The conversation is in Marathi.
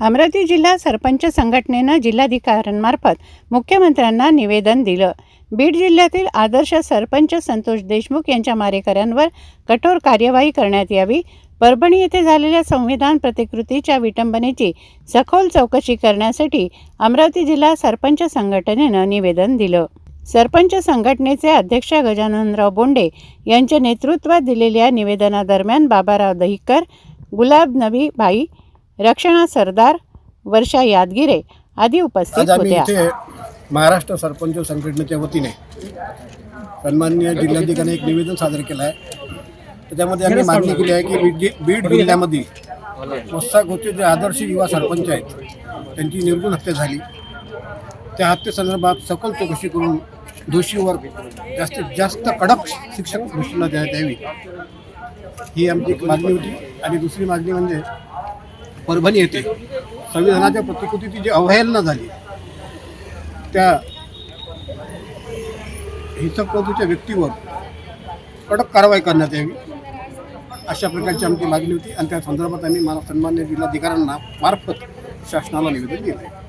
अमरावती जिल्हा सरपंच संघटनेनं जिल्हाधिकाऱ्यांमार्फत मुख्यमंत्र्यांना निवेदन दिलं. बीड जिल्ह्यातील आदर्श सरपंच संतोष देशमुख यांच्या मारेकऱ्यांवर कठोर कार्यवाही करण्यात यावी. परभणी येथे झालेल्या संविधान प्रतिकृतीच्या विटंबनेची सखोल चौकशी करण्यासाठी अमरावती जिल्हा सरपंच संघटनेनं निवेदन दिलं. सरपंच संघटनेचे अध्यक्ष गजाननराव बोंडे यांच्या नेतृत्वात दिलेल्या निवेदनादरम्यान बाबाराव दहिकर गुलाब नबी भाई रक्षणा सरदार वर्षा यादगिरे आदी उपस्थित आज आम्ही होत्या. इथे महाराष्ट्र सरपंच संघटनेच्या वतीने सन्माननीय जिल्हाधिकारी एक निवेदन सादर केलं आहे. त्याच्यामध्ये आम्ही मागणी केली आहे की बीड जि- बीड जिल्ह्यामध्ये वस्सा गोचे जे आदर्श युवा सरपंच आहेत त्यांची निर्गुण हत्या झाली. त्या हत्येसंदर्भात सखोल चौकशी करून दोषीवर जास्तीत जास्त कडक शिक्षक घोषणा देण्यात यावी. ही आमची एक मागणी होती. आणि दुसरी मागणी म्हणजे परभणी येथे संविधानाच्या प्रतिकृतीची जी अवहेलना झाली त्या हिंसक व्यक्तीवर कडक कारवाई करण्यात यावी अशा प्रकारची आमची मागणी होती. आणि त्या संदर्भात आम्ही मला सन्मान्य जिल्हाधिकाऱ्यांना मार्फत शासनाला निवेदन दिलं. आहे